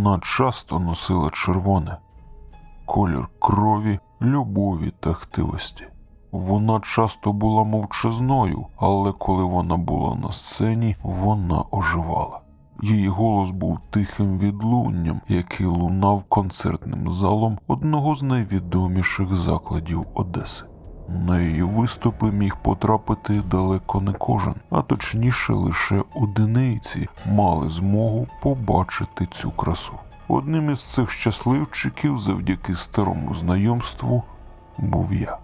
Вона часто носила червоне, колір крові, любові та хтивості. Вона часто була мовчазною, але коли вона була на сцені, вона оживала. Її голос був тихим відлунням, який лунав концертним залом одного з найвідоміших закладів Одеси. На її виступи міг потрапити далеко не кожен, а точніше лише одиниці мали змогу побачити цю красу. Одним із цих щасливчиків, завдяки старому знайомству, був я.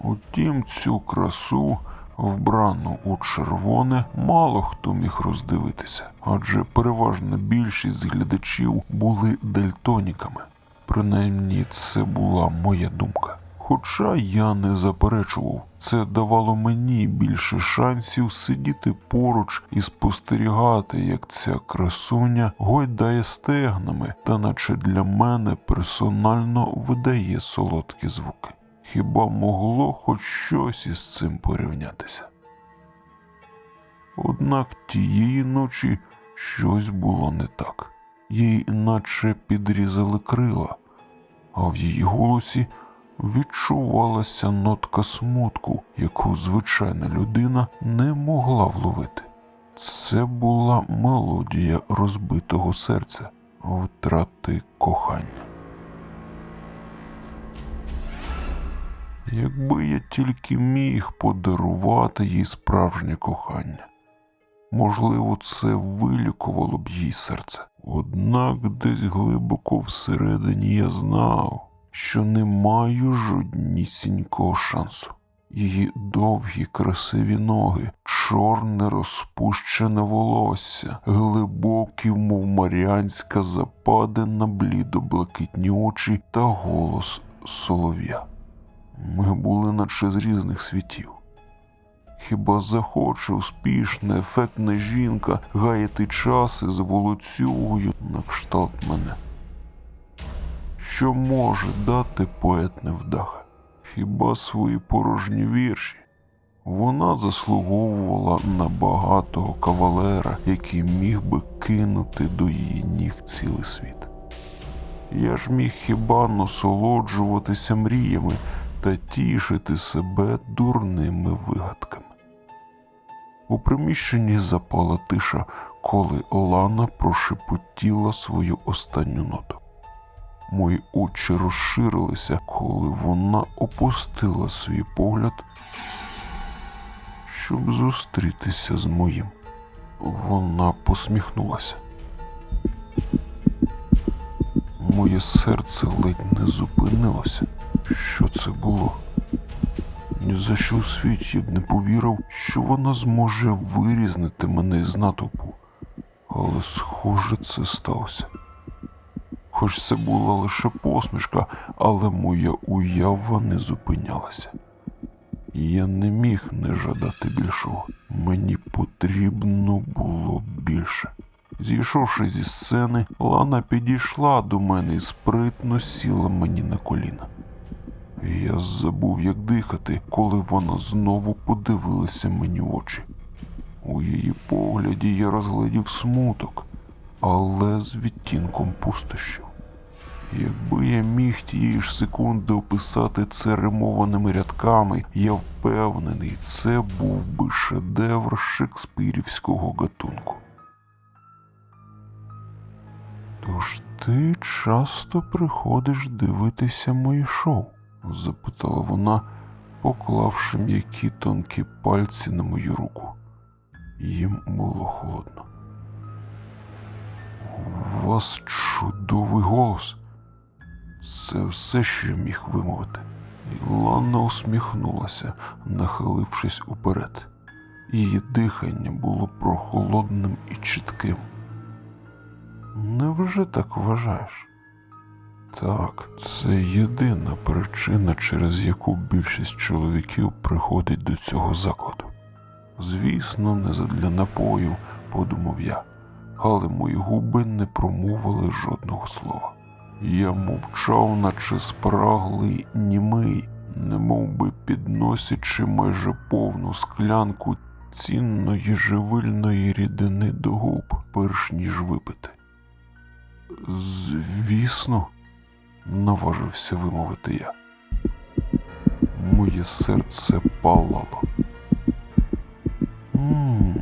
Утім, цю красу, вбрану у червоне, мало хто міг роздивитися, адже переважна більшість глядачів були дельтоніками. Принаймні, це була моя думка. Хоча я не заперечував, це давало мені більше шансів сидіти поруч і спостерігати, як ця красуня гойдає стегнами, та наче для мене персонально видає солодкі звуки. Хіба могло хоч щось із цим порівнятися? Однак тієї ночі щось було не так. Їй наче підрізали крила, а в її голосі відчувалася нотка смутку, яку звичайна людина не могла вловити. Це була мелодія розбитого серця, втрати кохання. Якби я тільки міг подарувати їй справжнє кохання, можливо, це вилікувало б їй серце. Однак десь глибоко всередині я знав, що не маю жоднісінького шансу. Її довгі красиві ноги, чорне розпущене волосся, глибокі, мов маріанська западина, блідо-блакитні очі та голос солов'я. Ми були наче з різних світів. Хіба захоче успішна, ефектна жінка гаяти час із волоцюгою на кшталт мене? Що може дати поет невдаха? Хіба свої порожні вірші? Вона заслуговувала на багатого кавалера, який міг би кинути до її ніг цілий світ. Я ж міг хіба насолоджуватися мріями та тішити себе дурними вигадками. У приміщенні запала тиша, коли Лана прошепотіла свою останню ноту. Мої очі розширилися, коли вона опустила свій погляд, щоб зустрітися з моїм. Вона посміхнулася. Моє серце ледь не зупинилося. Що це було? Ні за що у світі я б не повірив, що вона зможе вирізнити мене з натовпу. Але, схоже, це сталося. Хоч це була лише посмішка, але моя уява не зупинялася. Я не міг не жадати більшого. Мені потрібно було більше. Зійшовши зі сцени, Лана підійшла до мене і спритно сіла мені на коліна. Я забув, як дихати, коли вона знову подивилася мені в очі. У її погляді я розглядів смуток, але з відтінком пустощів. Якби я міг тієї ж секунди описати це римованими рядками, я впевнений, це був би шедевр шекспірівського гатунку. Тож ти часто приходиш дивитися мої шоу? запитала вона, поклавши м'які тонкі пальці на мою руку. Їм було холодно. У вас чудовий голос. Це все, що я міг вимовити. І Ланна усміхнулася, нахилившись уперед. Її дихання було прохолодним і чітким. Невже так вважаєш? Так, це єдина причина, через яку більшість чоловіків приходить до цього закладу. Звісно, не задля напоїв, подумав я, але мої губи не промовили жодного слова. Я мовчав, наче спраглий німий, немов би підносячи майже повну склянку цінної живильної рідини до губ, перш ніж випити. Звісно, наважився вимовити я. Моє серце палало. м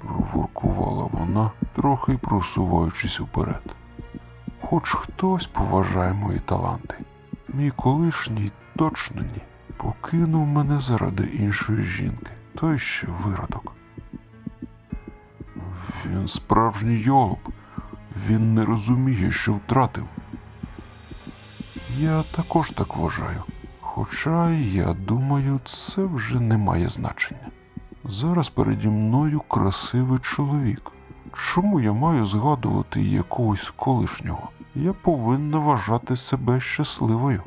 проворкувала вона, трохи просуваючись уперед. Хоч хтось поважає мої таланти. Мій колишній точно ні. Покинув мене заради іншої жінки, той ще виродок. Він справжній йолоп. Він не розуміє, що втратив. Я також так вважаю. Хоча я думаю, це вже не має значення. Зараз переді мною красивий чоловік. Чому я маю згадувати якогось колишнього? Я повинна вважати себе щасливою.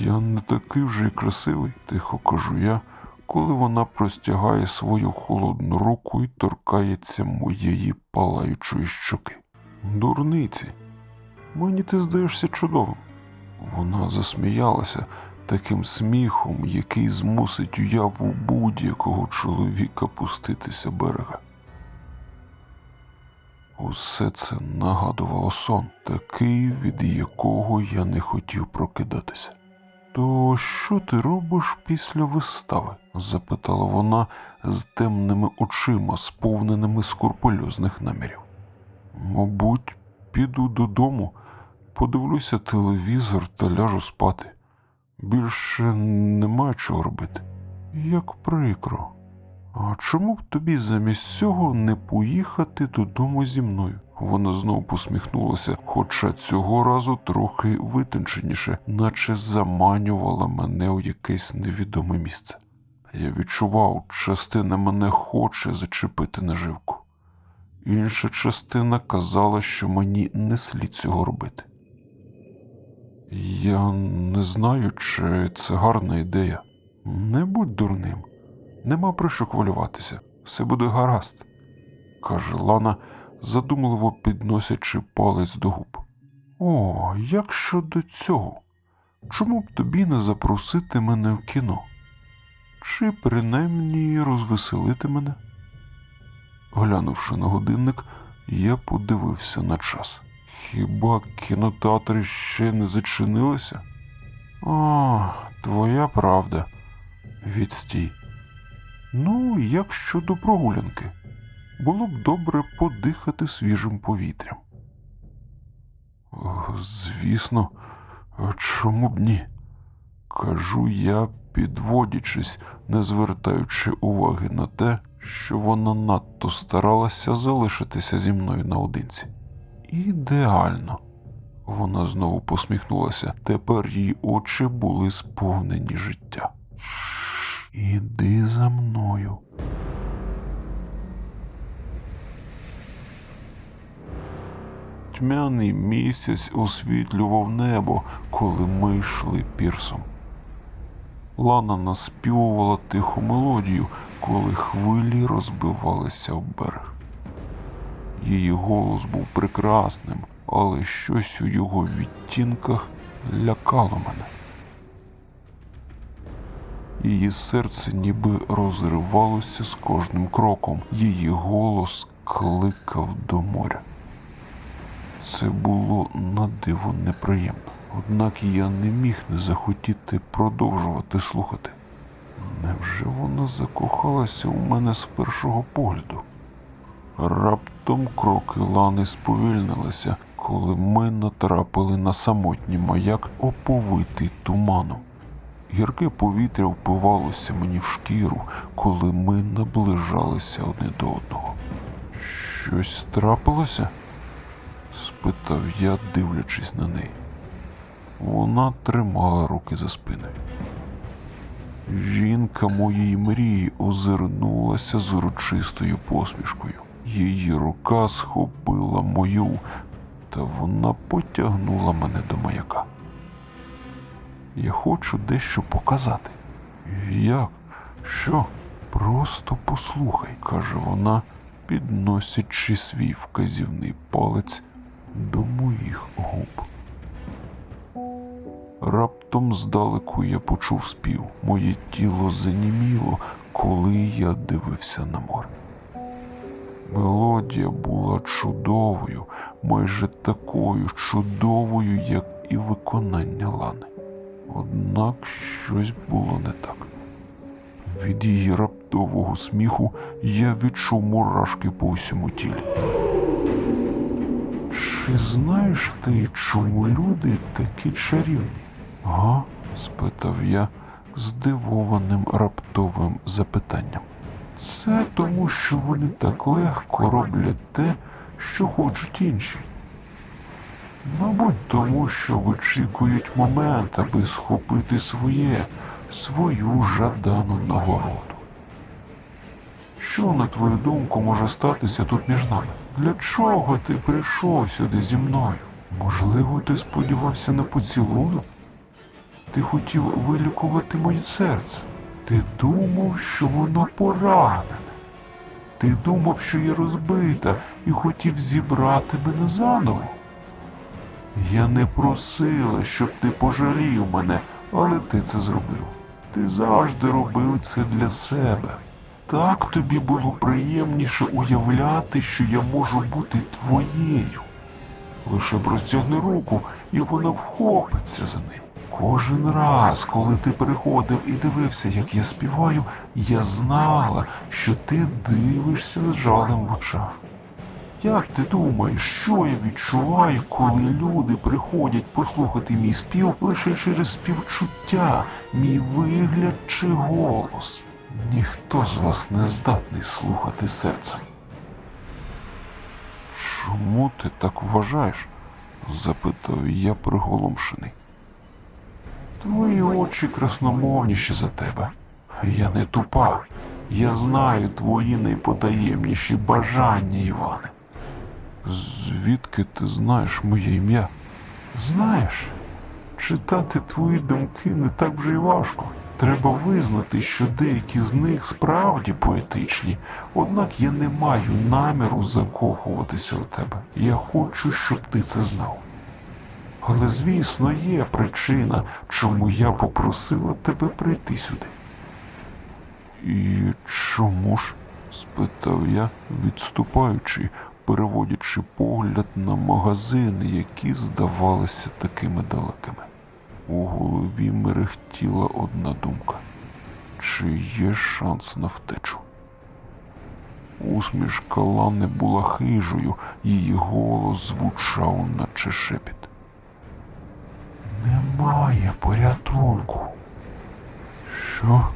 Я не такий вже й красивий, тихо кажу я, коли вона простягає свою холодну руку і торкається моєї палаючої щоки. Дурниці, мені ти здаєшся чудовим. Вона засміялася таким сміхом, який змусить уяву будь-якого чоловіка пуститися берега. Усе це нагадувало сон, такий, від якого я не хотів прокидатися. То що ти робиш після вистави? запитала вона з темними очима, сповненими скурпульозних намірів. Мабуть, піду додому, подивлюся телевізор та ляжу спати. Більше немає чого робити. Як прикро. А чому б тобі замість цього не поїхати додому зі мною? Вона знову посміхнулася, хоча цього разу трохи витонченіше, наче заманювала мене у якесь невідоме місце. Я відчував, частина мене хоче зачепити наживку. Інша частина казала, що мені не слід цього робити. Я не знаю, чи це гарна ідея. Не будь дурним. Нема про що хвилюватися, все буде гаразд, каже Лана, задумливо підносячи палець до губ. О, як щодо цього? Чому б тобі не запросити мене в кіно? Чи принаймні розвеселити мене? Глянувши на годинник, я подивився на час. Хіба кінотеатри ще не зачинилися? А, твоя правда. Відстій. Ну, як щодо прогулянки, було б добре подихати свіжим повітрям. Звісно, чому б ні? Кажу я, підводячись, не звертаючи уваги на те, що вона надто старалася залишитися зі мною наодинці. Ідеально. Вона знову посміхнулася. Тепер її очі були сповнені життя. Іди за мною. Тьмяний місяць освітлював небо, коли ми йшли пірсом. Лана наспівувала тиху мелодію, коли хвилі розбивалися об берег. Її голос був прекрасним, але щось у його відтінках лякало мене. Її серце ніби розривалося з кожним кроком, її голос кликав до моря. Це було на диво неприємно. Однак я не міг не захотіти продовжувати слухати. Невже вона закохалася у мене з першого погляду? Раптом кроки лани сповільнилися, коли ми натрапили на самотній маяк, оповитий туманом. Гірке повітря впивалося мені в шкіру, коли ми наближалися одне до одного. Щось трапилося? спитав я, дивлячись на неї. Вона тримала руки за спиною. Жінка моєї мрії озирнулася з урочистою посмішкою. Її рука схопила мою, та вона потягнула мене до маяка. Я хочу дещо показати. Як? Що? Просто послухай, каже вона, підносячи свій вказівний палець до моїх губ. Раптом здалеку я почув спів. Моє тіло заніміло, коли я дивився на море. Мелодія була чудовою, майже такою чудовою, як і виконання Лани. Однак щось було не так. Від її раптового сміху я відчув мурашки по всьому тілі. Чи знаєш ти, чому люди такі чарівні? Га? спитав я здивованим раптовим запитанням. Це тому, що вони так легко роблять те, що хочуть інші. Мабуть, тому що вичікують момент, аби схопити своє, свою жадану нагороду. Що, на твою думку, може статися тут між нами? Для чого ти прийшов сюди зі мною? Можливо, ти сподівався на поцілунок? Ти хотів вилікувати моє серце. Ти думав, що воно поранене. Ти думав, що я розбита і хотів зібрати мене заново. Я не просила, щоб ти пожалів мене, але ти це зробив. Ти завжди робив це для себе. Так тобі було приємніше уявляти, що я можу бути твоєю. Лише простягни руку, і вона вхопиться за ним. Кожен раз, коли ти приходив і дивився, як я співаю, я знала, що ти дивишся з жалем в очах. Як ти думаєш, що я відчуваю, коли люди приходять послухати мій спів лише через співчуття, мій вигляд чи голос? Ніхто з вас не здатний слухати серцем. Чому ти так вважаєш? запитав я приголомшений. Твої очі красномовніші за тебе. Я не тупа. Я знаю твої найпотаємніші бажання, Іване. Звідки ти знаєш моє ім'я? Знаєш, читати твої думки не так вже й важко. Треба визнати, що деякі з них справді поетичні, однак я не маю наміру закохуватися у тебе. Я хочу, щоб ти це знав. Але, звісно, є причина, чому я попросила тебе прийти сюди. І чому ж? спитав я, відступаючи, переводячи погляд на магазини, які здавалися такими далекими. У голові мерехтіла одна думка. Чи є шанс на втечу? Усмішка Лани була хижою, її голос звучав, наче шепіт. Немає порятунку. Що?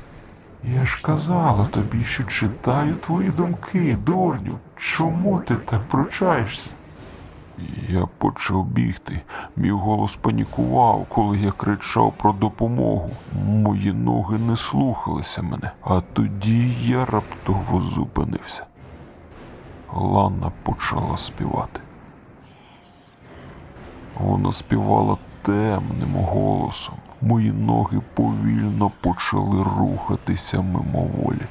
Я ж казала тобі, що читаю твої думки, дурню. Чому ти так пручаєшся? Я почав бігти. Мій голос панікував, коли я кричав про допомогу. Мої ноги не слухалися мене, а тоді я раптово зупинився. Лана почала співати. Вона співала темним голосом. Мої ноги повільно почали рухатися мимоволі.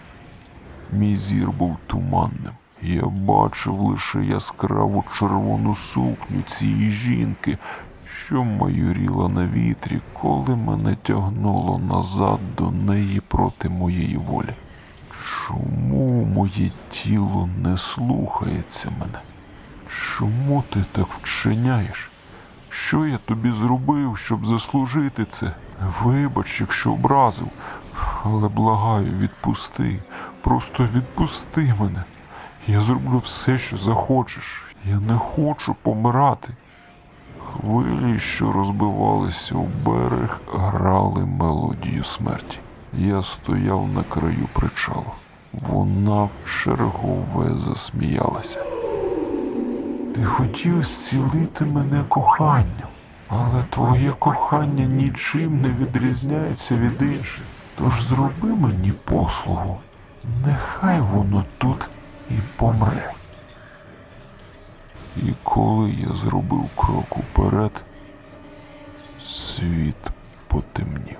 Мій зір був туманним. Я бачив лише яскраву червону сукню цієї жінки, що майоріла на вітрі, коли мене тягнуло назад до неї проти моєї волі. Чому моє тіло не слухається мене? Чому ти так вчиняєш? Що я тобі зробив, щоб заслужити це? Вибач, якщо образив, але благаю, відпусти. Просто відпусти мене. Я зроблю все, що захочеш. Я не хочу помирати. Хвилі, що розбивалися у берег, грали мелодію смерті. Я стояв на краю причалу. Вона в чергове засміялася. Ти хотів зцілити мене коханням, але твоє кохання нічим не відрізняється від інших. Тож зроби мені послугу, нехай воно тут і помре. І коли я зробив крок уперед, світ потемнів.